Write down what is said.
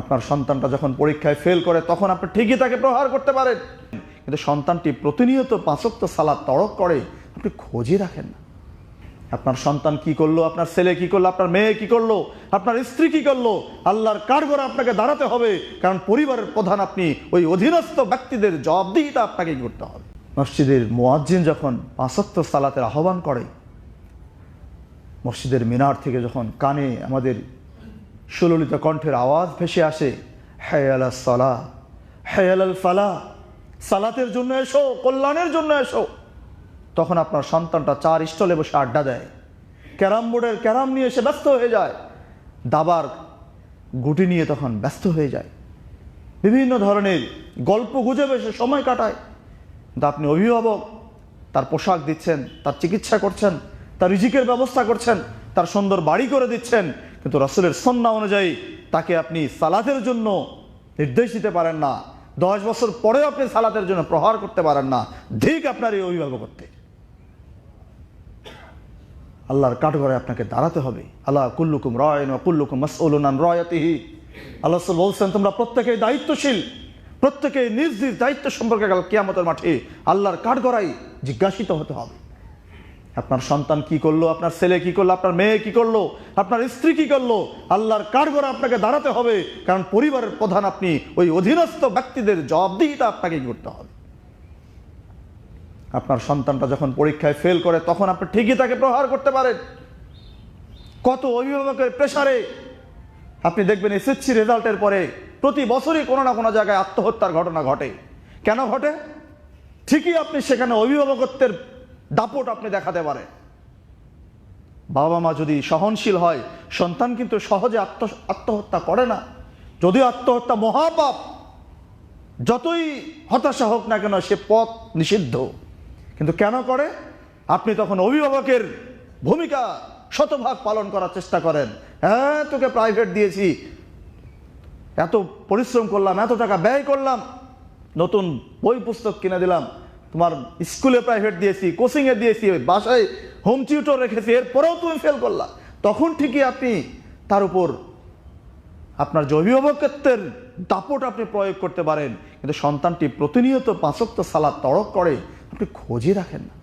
আপনার সন্তানটা যখন পরীক্ষায় ফেল করে, তখন আপনি ঠিকই তাকে প্রহার করতে পারেন। কিন্তু সন্তানটি প্রতিনিয়ত পাঁচক্ত সালাদ তড়ক করে, আপনি খোঁজই রাখেন না। আপনার সন্তান কি করল? আপনার ছেলে কি করল? আপনার মেয়ে কি করল? আপনার স্ত্রী কি করল? আল্লাহর কাঠগড়ে আপনাকে দাঁড়াতে হবে, কারণ পরিবারের প্রধান আপনি, ওই অধীনস্থ ব্যক্তিদের জবাবদিহিতা আপনাকে করতে হবে? মসজিদের মোয়াজ্জিন যখন পাঁচক্ত সালাতের আহ্বান করে, মসজিদের মিনার থেকে যখন কানে আমাদের সুললিত কণ্ঠের আওয়াজ ভেসে আসে, হায়ালা সালা হায়ালাল ফালা, সালাতের জন্য এসো, কল্যাণের জন্য এসো। তখন আপনার সন্তানটা চার স্টলে বসে আড্ডা দেয়। ক্যারাম বোর্ডের ক্যারাম নিয়ে এসে ব্যস্ত হয়ে যায়। দাবার গুটি নিয়ে তখন ব্যস্ত হয়ে যায়। বিভিন্ন ধরনের গল্প গুজবে সে সময় কাটায়। কিন্তু আপনি অভিভাবক, তার পোশাক দিচ্ছেন, তার চিকিৎসা করছেন, তার রিজিকের ব্যবস্থা করছেন, তার সুন্দর বাড়ি করে দিচ্ছেন কিন্তু রসুলের সন্না অনুযায়ী তাকে আপনি সালাতের জন্য নির্দেশ দিতে পারেন না। দশ বছর পরেও আপনি সালাতের জন্য প্রহার করতে পারেন না। ঠিক আপনার এই অভিভাবকত্বে। আল্লাহর কাঠগড়ে আপনাকে দাঁড়াতে হবে। আল্লাহ কুল্লুকুম রয় কুল্লুকুম মাসউলুনান রয়াতিহি। আল্লাহ বলছেন, তোমরা প্রত্যেকেই দায়িত্বশীল। প্রত্যেকে নিজ নিজ দায়িত্ব সম্পর্কে কাল কিয়ামতের মাঠে আল্লাহর কাঠগড়াই জিজ্ঞাসিত হতে হবে। আপনার সন্তান কি করল? আপনার ছেলে কি করল? আপনার মেয়ে কি করল? আপনার স্ত্রী কি করল? আল্লাহর কাঠগড়ে আপনাকে দাঁড়াতে হবে, কারণ পরিবারের প্রধান আপনি, ওই অধীনস্থ ব্যক্তিদের জবাবদিহিতা আপনাকে করতে হবে? আপনার সন্তানটা যখন পরীক্ষায় ফেল করে, তখন আপনি ঠিকই তাকে প্রহার করতে পারেন। কত অভিভাবকের প্রেসারে আপনি দেখবেন এসএসসি রেজাল্টের পরে প্রতি বছরই কোনো না কোনো জায়গায় আত্মহত্যার ঘটনা ঘটে। কেন ঘটে? ঠিকই আপনি সেখানে অভিভাবকত্বের দাপট আপনি দেখাতে পারে। বাবা মা যদি সহনশীল হয়, সন্তান কিন্তু সহজে আত্ম, আত্মহত্যা করে না। যদিও আত্মহত্যা মহাপাপ, যতই হতাশা হোক না কেন, সে পথ নিষিদ্ধ। কিন্তু কেন করে? আপনি তখন অভিভাবকের ভূমিকা শতভাগ পালন করার চেষ্টা করেন। হ্যাঁ তোকে প্রাইভেট দিয়েছি। এত পরিশ্রম করলাম, এত টাকা ব্যয় করলাম। নতুন বই পুস্তক কিনে দিলাম। তোমার স্কুলে প্রাইভেট দিয়েছি কোচিংয়ে দিয়েছি বাসায় হোম টিউটর রেখেছি, এরপরেও তুমি ফেল করলা। তখন ঠিকই আপনি তার উপর আপনার অভিভাবকত্বের দাপট আপনি প্রয়োগ করতে পারেন, কিন্তু সন্তানটি প্রতিনিয়ত পাঁচক্ত সালাদ তড়ক করে, আপনি খোঁজই রাখেন না।